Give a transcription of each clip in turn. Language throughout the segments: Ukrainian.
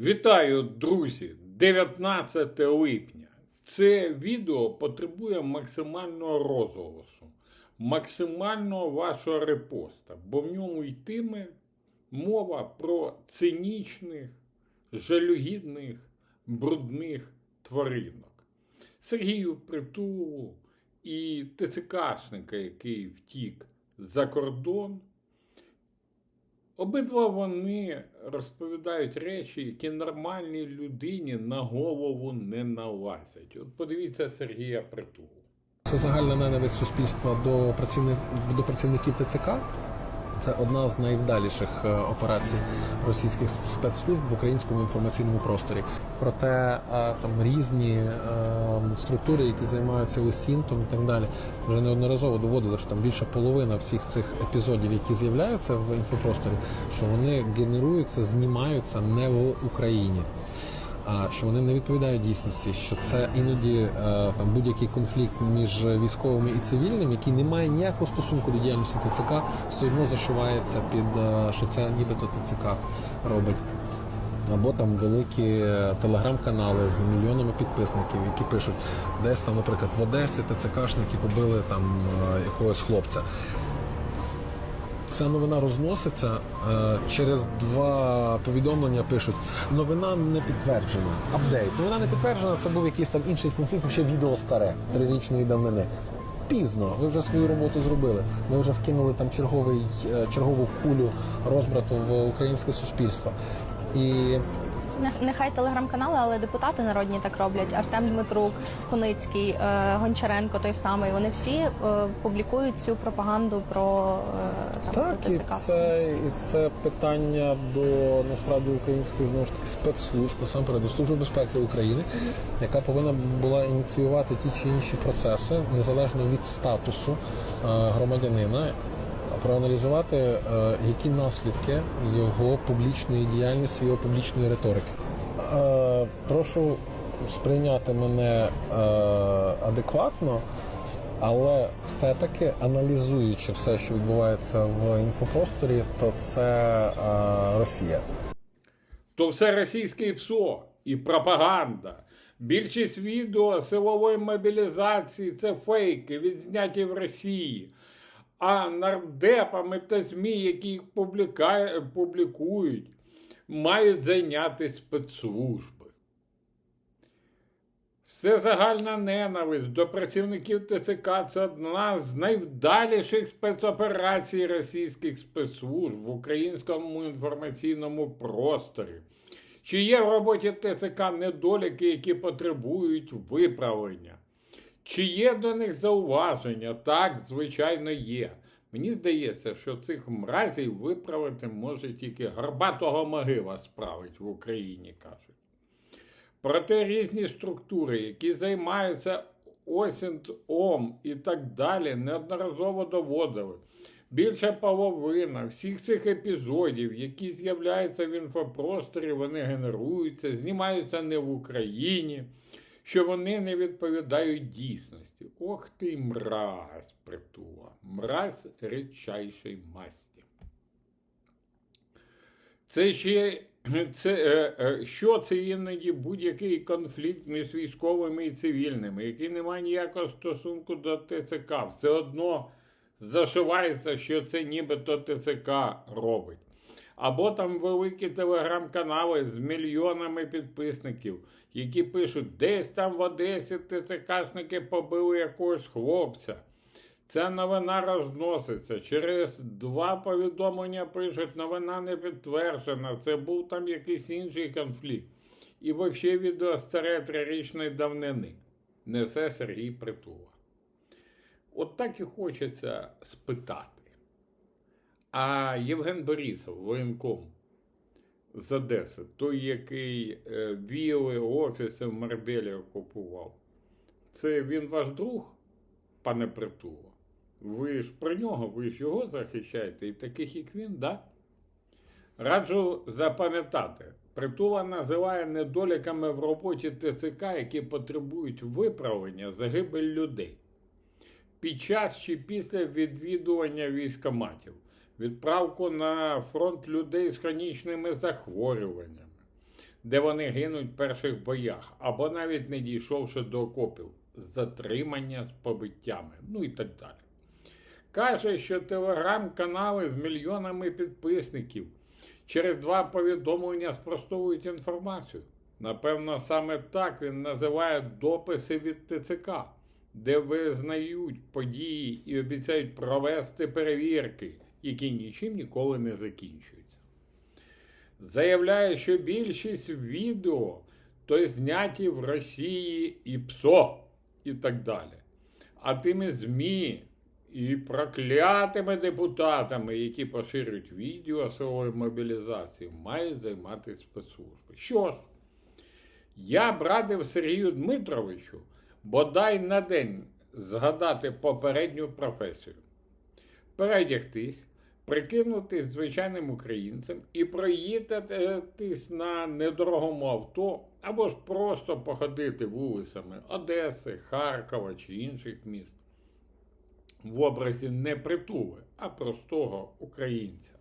Вітаю, друзі! 19 липня. Це відео потребує максимального розголосу, максимального вашого репоста, бо в ньому йтиме мова про цинічних, жалюгідних, брудних тваринок. Сергію Притулу і ТЦКшника, який втік за кордон. Обидва вони розповідають речі, які нормальній людині на голову не налазять. От подивіться Сергія Притулу. Це загальна ненависть суспільства до працівник до працівників ТЦК. Це одна з найвдаліших е, операцій російських спецслужб в українському інформаційному просторі. Проте е, там різні е, структури, які займаються лисінтом і так далі, вже неодноразово доводили, що там більша половина всіх цих епізодів, які з'являються в інфопросторі, що вони генеруються, знімаються не в Україні. Що вони не відповідають дійсності, що це іноді е, там будь-який конфлікт між військовими і цивільними, який не має ніякого стосунку до діяльності ТЦК, все одно зашивається під е, що це нібито ТЦК робить. Або там великі е, телеграм-канали з мільйонами підписників, які пишуть, десь там, наприклад, в Одесі ТЦКшники побили там якогось хлопця. Ця новина розноситься е, через два повідомлення. Пишуть: новина не підтверджена. Апдейт. Новина не підтверджена. Це був якийсь там інший конфлікт. Ще відео старе трирічної давнини. Пізно, ви вже свою роботу зробили. Ми вже вкинули там черговий е, чергову кулю розбрату в українське суспільство. І Нехай телеграм-канали, але депутати народні так роблять. Артем Дмитрук, Куницький, е, Гончаренко, той самий. Вони всі е, публікують цю пропаганду про е, там, Так, про і це, і це питання до насправді українських знову ж таки спецслужб, насамперед до Служби безпеки України, яка повинна була ініціювати ті чи інші процеси незалежно від статусу громадянина. Проаналізувати, е, які наслідки його публічної діяльності, його публічної риторики. Е, Прошу сприйняти мене е, адекватно. Але все-таки аналізуючи все, що відбувається в інфопросторі, то це Росія. То все російське ПСО і пропаганда. Більшість відео силової мобілізації це фейки, відзняті в Росії. А нардепами та ЗМІ, які їх публікують, мають зайняти спецслужби. Все загальна ненависть до працівників ТЦК це одна з найвдаліших спецоперацій російських спецслужб в українському інформаційному просторі. Чи є в роботі ТЦК недоліки, які потребують виправлення? Чи є до них зауваження? Так, звичайно, є. Мені здається, що цих мразів виправити може тільки горбатого могила справить в Україні, кажуть. Проте різні структури, які займаються ОСІНТ-ОМ і так далі, неодноразово доводили. Більша половина всіх цих епізодів, які з'являються в інфопросторі, вони генеруються, знімаються не в Україні, що вони не відповідають дійсності. Ох ти мразь, притула, мразь рідчайшої масті. Це ще це, е, е, що це іноді будь-який конфлікт між військовими і цивільними, який не має ніякого стосунку до ТЦК. Все одно зашивається, що це нібито ТЦК робить. Або там великі телеграм-канали з мільйонами підписників, які пишуть, десь там в Одесі ТЦКшники побили якогось хлопця. Ця новина розноситься. Через два повідомлення пишуть, новина не підтверджена, це був там якийсь інший конфлікт. І взагалі відео старе трирічної давнини. Несе Сергій Притула. От так і хочеться спитати. А Євген Борисов, воєнком з Одеси, той, який е, віли офіси в Марбелі окупував, це він ваш друг, пане Притула? Ви ж про нього, ви ж його захищаєте, і таких, як він, да? Раджу запам'ятати. Притула називає недоліками в роботі ТЦК, які потребують виправлення загибель людей під час чи після відвідування військоматів, відправку на фронт людей з хронічними захворюваннями, де вони гинуть в перших боях, або навіть не дійшовши до окопів, затримання з побиттями, ну і так далі. Каже, що телеграм-канали з мільйонами підписників через два повідомлення спростовують інформацію. Напевно, саме так він називає дописи від ТЦК, де визнають події і обіцяють провести перевірки, які нічим ніколи не закінчуються. Заявляє, що більшість відео то зняті в Росії і ПСО і так далі. А тими ЗМІ і проклятими депутатами, які поширюють відео силової мобілізації, мають займатися спецслужби. Що ж, я б радив Сергію Дмитровичу бодай на день згадати попередню професію, передягтись, прикинутись звичайним українцем і проїхатись на недорогому авто або ж просто походити вулицями Одеси, Харкова чи інших міст в образі не притули, а простого українця.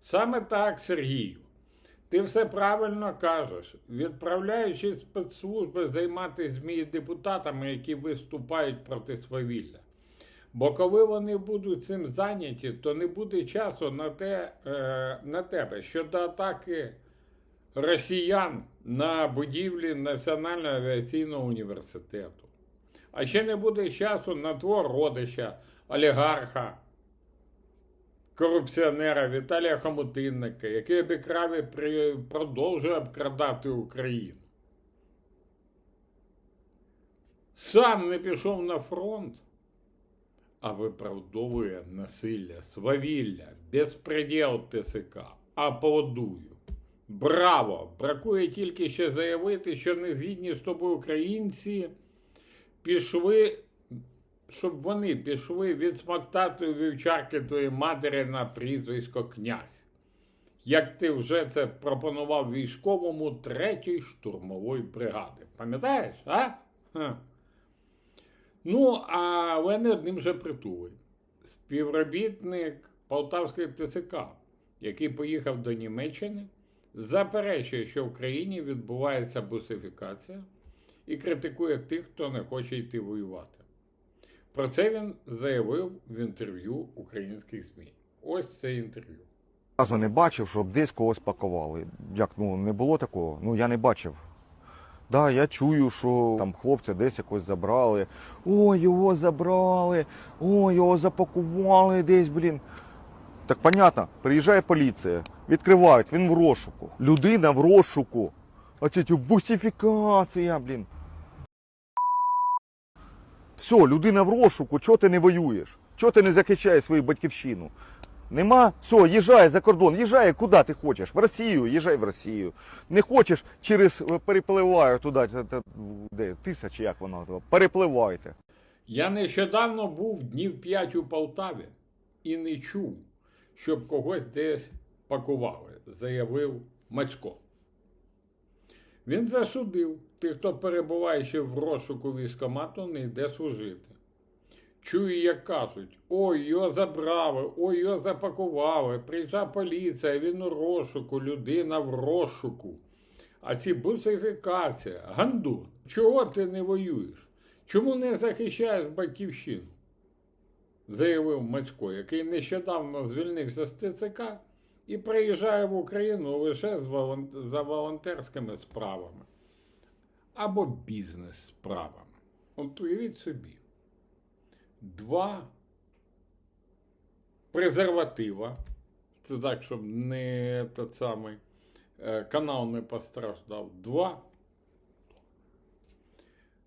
Саме так, Сергію, ти все правильно кажеш, відправляючи спецслужби займатися ЗМІ депутатами, які виступають проти свавілля. Бо коли вони будуть цим зайняті, то не буде часу на, те, е, на тебе щодо атаки росіян на будівлі Національного авіаційного університету. А ще не буде часу на твого родича, олігарха, корупціонера Віталія Хомутинника, який обікрав і продовжує обкрадати Україну. Сам не пішов на фронт, а виправдовує насилля, свавілля, безпреділ ТСК, аплодую. Браво! Бракує тільки ще заявити, що не згідні з тобою українці пішли, щоб вони пішли від смактатої вівчарки твоєї матері на прізвисько князь. Як ти вже це пропонував військовому третьої штурмової бригади. Пам'ятаєш, а? Ха. Ну, але не одним же притули. Співробітник Полтавської ТЦК, який поїхав до Німеччини, заперечує, що в країні відбувається бусифікація і критикує тих, хто не хоче йти воювати. Про це він заявив в інтерв'ю українських ЗМІ. Ось це інтерв'ю. разу не бачив, щоб десь когось пакували. Як ну не було такого? Ну я не бачив. Да, я чую, що там хлопця десь якось забрали. О, його забрали, о, його запакували десь, блін. Так понятно, приїжджає поліція, відкривають, він в розшуку. Людина в розшуку. Оце ті бусифікація, блін. Все, людина в розшуку, чого ти не воюєш? Чого ти не захищаєш свою батьківщину? Нема? Все, їжджай за кордон, їжджай куди ти хочеш. В Росію, їжджай в Росію. Не хочеш, через е, перепливаю туди, де тисячі, як воно, перепливайте. Я нещодавно був днів 5 у Полтаві і не чув, щоб когось десь пакували, заявив Мацько. Він засудив тих, хто перебуває ще в розшуку військомату, не йде служити. Чую, як кажуть, ой, його забрали, ой, його запакували, приїжджа поліція, він у розшуку, людина в розшуку. А ці бусифікація, гандун, чого ти не воюєш? Чому не захищаєш батьківщину? заявив Мацько, який нещодавно звільнився з ТЦК і приїжджає в Україну лише за волонтерськими справами або бізнес-справами. От уявіть собі, два презерватива, це так, щоб не тот самий е, канал не постраждав, два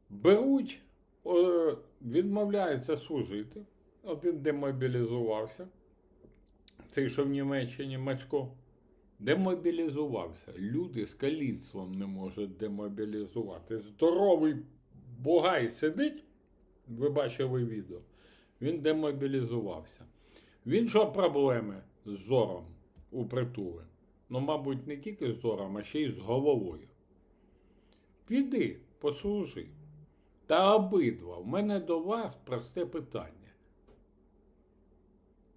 беруть, е, відмовляються служити. Один демобілізувався. Цей, що в Німеччині Мацько, демобілізувався. Люди з каліцтвом не можуть демобілізувати. Здоровий бугай сидить, ви бачили відео, він демобілізувався. Він що проблеми з зором у притули? Ну, мабуть, не тільки з зором, а ще й з головою. Піди, послужи. Та обидва, в мене до вас просте питання.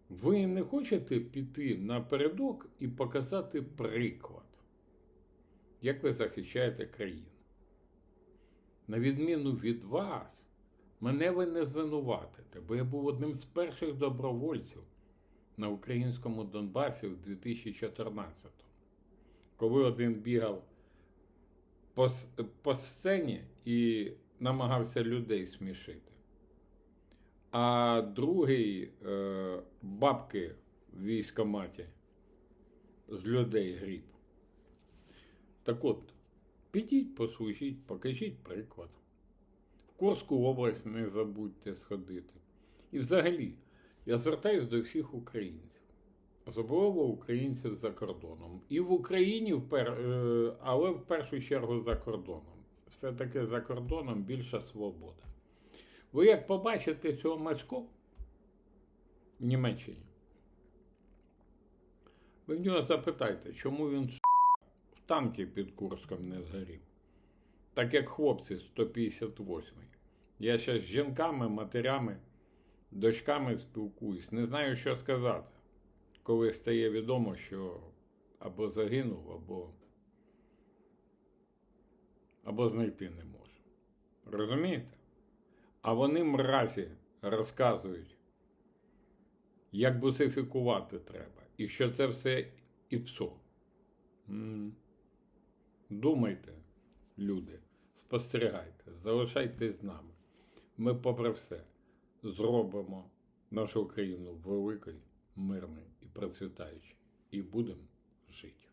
Ви не хочете піти напередок і показати приклад? як ви захищаєте країну. На відміну від вас, мене ви не звинуватите, бо я був одним з перших добровольців на українському Донбасі в 2014-му, коли один бігав по, по сцені і намагався людей смішити. А другий е, бабки в військкоматі з людей гріб. Так от, підіть, послужіть, покажіть приклад. Курську область не забудьте сходити. І взагалі, я звертаюся до всіх українців, особливо українців за кордоном. І в Україні, е, але в першу чергу за кордоном. Все-таки за кордоном більша свобода. Ви як побачите цього мачку в Німеччині, ви в нього запитайте, чому він в танки під Курском не згорів. Так як хлопці 158 Я ще з жінками, матерями, дочками спілкуюсь. Не знаю, що сказати, коли стає відомо, що або загинув, або, або знайти не може. Розумієте? А вони мразі розказують, як бусифікувати треба, і що це все ІПСО. М. Думайте, люди, спостерігайте, залишайтесь з нами. Ми, попри все, зробимо нашу країну великою, мирною і процвітаючою. І будемо жити.